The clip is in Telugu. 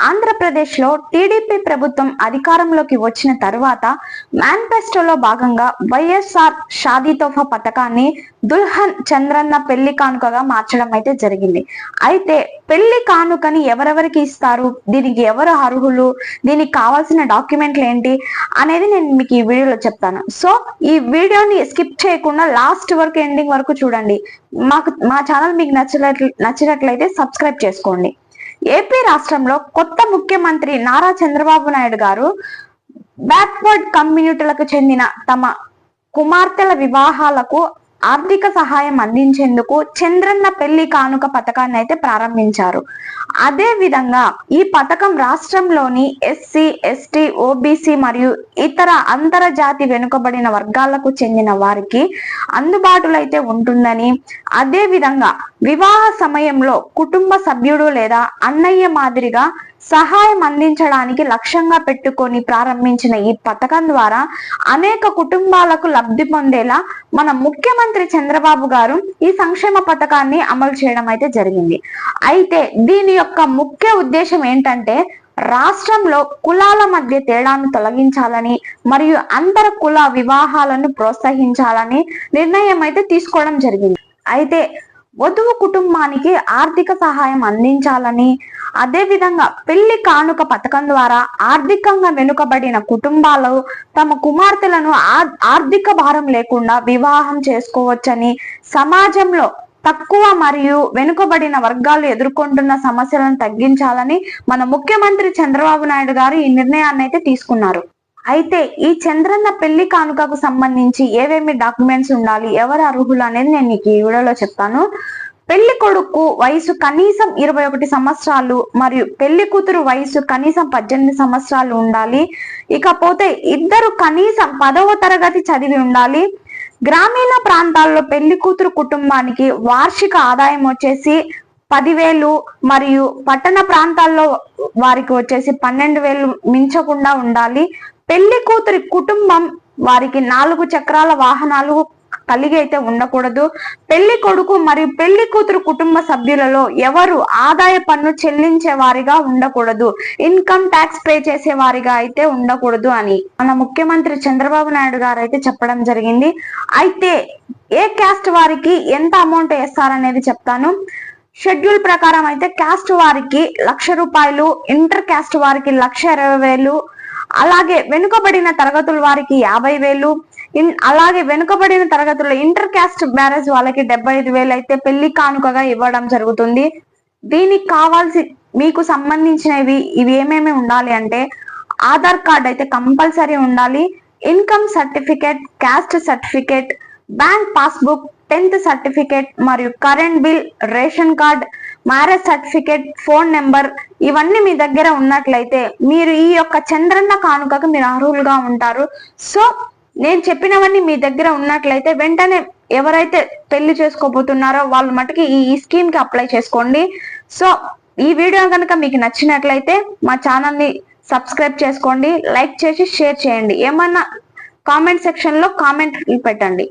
ఆంధ్రప్రదేశ్లో టీడీపీ ప్రభుత్వం అధికారంలోకి వచ్చిన తర్వాత మేనిఫెస్టోలో భాగంగా వైఎస్ఆర్ షాదీ తోఫా పథకాన్ని దుల్హన్ చంద్రన్న పెళ్ళి కానుకగా మార్చడం అయితే జరిగింది. అయితే పెళ్ళి కానుకని ఎవరెవరికి ఇస్తారు? దీనికి ఎవరు అర్హులు? దీనికి కావాల్సిన డాక్యుమెంట్లు ఏంటి? అనేది నేను మీకు ఈ వీడియోలో చెప్తాను. సో ఈ వీడియోని స్కిప్ చేయకుండా లాస్ట్ వరకు ఎండింగ్ వరకు చూడండి. మాకు మా ఛానల్ మీకు నచ్చినట్లు నచ్చినట్లయితే సబ్స్క్రైబ్ చేసుకోండి. ఏపీ రాష్ట్రంలో కొత్త ముఖ్యమంత్రి నారా చంద్రబాబు నాయుడు గారు బ్యాక్వర్డ్ కమ్యూనిటీలకు చెందిన తమ కుమార్తెల వివాహాలకు ఆర్థిక సహాయం అందించేందుకు చంద్రన్న పెళ్ళి కానుక పథకాన్ని అయితే ప్రారంభించారు. అదే విధంగా ఈ పథకం రాష్ట్రంలోని ఎస్సీ ఎస్టీ ఓబీసీ మరియు ఇతర అంతర్జాతి వెనుకబడిన వర్గాలకు చెందిన వారికి అందుబాటులో అయితే ఉంటుందని అదే విధంగా వివాహ సమయంలో కుటుంబ సభ్యుడు లేదా అన్నయ్య మాదిరిగా సహాయం అందించడానికి లక్ష్యంగా పెట్టుకొని ప్రారంభించిన ఈ పథకం ద్వారా అనేక కుటుంబాలకు లబ్ధి పొందేలా మన ముఖ్యమంత్రి చంద్రబాబు గారు ఈ సంక్షేమ పథకాన్ని అమలు చేయడం అయితే జరిగింది. అయితే దీని యొక్క ముఖ్య ఉద్దేశం ఏంటంటే రాష్ట్రంలో కులాల మధ్య తేడాను తొలగించాలని మరియు అంతర కుల వివాహాలను ప్రోత్సహించాలని నిర్ణయం అయితే తీసుకోవడం జరిగింది. అయితే వధువు కుటుంబానికి ఆర్థిక సహాయం అందించాలని అదేవిధంగా పెళ్ళి కానుక పథకం ద్వారా ఆర్థికంగా వెనుకబడిన కుటుంబాలు తమ కుమార్తెలను ఆర్థిక భారం లేకుండా వివాహం చేసుకోవచ్చని సమాజంలో తక్కువ మరియు వెనుకబడిన వర్గాలు ఎదుర్కొంటున్న సమస్యలను తగ్గించాలని మన ముఖ్యమంత్రి చంద్రబాబు నాయుడు గారు ఈ నిర్ణయాన్ని అయితే తీసుకున్నారు. అయితే ఈ చంద్రన్న పెళ్ళి కానుకకు సంబంధించి ఏవేమి డాక్యుమెంట్స్ ఉండాలి ఎవరు అర్హులు అనేది నేను మీకు ఈ వీడియోలో చెప్తాను. పెళ్ళి కొడుకు వయసు కనీసం ఇరవై ఒకటి సంవత్సరాలు మరియు పెళ్ళి కూతురు వయసు కనీసం పద్దెనిమిది సంవత్సరాలు ఉండాలి. ఇకపోతే ఇద్దరు కనీసం పదవ తరగతి చదివి ఉండాలి. గ్రామీణ ప్రాంతాల్లో పెళ్ళి కూతురు కుటుంబానికి వార్షిక ఆదాయం వచ్చేసి పదివేలు మరియు పట్టణ ప్రాంతాల్లో వారికి వచ్చేసి పన్నెండు వేలు మించకుండా ఉండాలి. పెళ్ళి కూతురి కుటుంబం వారికి నాలుగు చక్రాల వాహనాలు కలిగి అయితే ఉండకూడదు. పెళ్ళి కొడుకు మరియు పెళ్ళి కూతురు కుటుంబ సభ్యులలో ఎవరు ఆదాయ పన్ను చెల్లించే వారిగా ఉండకూడదు. ఇన్కమ్ ట్యాక్స్ పే చేసే వారిగా అయితే ఉండకూడదు అని మన ముఖ్యమంత్రి చంద్రబాబు నాయుడు గారు అయితే చెప్పడం జరిగింది. అయితే ఏ క్యాస్ట్ వారికి ఎంత అమౌంట్ వేస్తారనేది చెప్తాను. షెడ్యూల్ ప్రకారం అయితే క్యాస్ట్ వారికి లక్ష రూపాయలు ఇంటర్ క్యాస్ట్ వారికి లక్ష ఇరవై వేలు అలాగే వెనుకబడిన తరగతుల వారికి యాభై వేలు ఇన్ అలాగే వెనుకబడిన తరగతుల్లో ఇంటర్ క్యాస్ట్ మ్యారేజ్ వాళ్ళకి డెబ్బై ఐదు వేలు అయితే పెళ్ళి కానుకగా ఇవ్వడం జరుగుతుంది. దీనికి కావాల్సి మీకు సంబంధించినవి ఇవి ఏమేమి ఉండాలి అంటే ఆధార్ కార్డ్ అయితే కంపల్సరీ ఉండాలి. Income certificate caste certificate bank passbook tenth certificate మరియు current bill ration card marriage certificate phone number ఇవన్నీ మీ దగ్గర ఉన్నట్లయితే మీరు ఈ యొక్క చంద్రన్న కానుకకు మీరు అర్హులుగా ఉంటారు. సో నేను చెప్పినవన్నీ మీ దగ్గర ఉన్నట్లయితే వెంటనే ఎవరైతే పెళ్ళి చేసుకోబోతున్నారో వాళ్ళ మటుకి ఈ స్కీమ్కి అప్లై చేసుకోండి. సో ఈ వీడియో కనుక మీకు నచ్చినట్లయితే మా ఛానల్ని సబ్స్క్రైబ్ చేసుకోండి లైక్ చేసి షేర్ చేయండి. ఏమన్నా కామెంట్ సెక్షన్లో కామెంట్ పెట్టండి.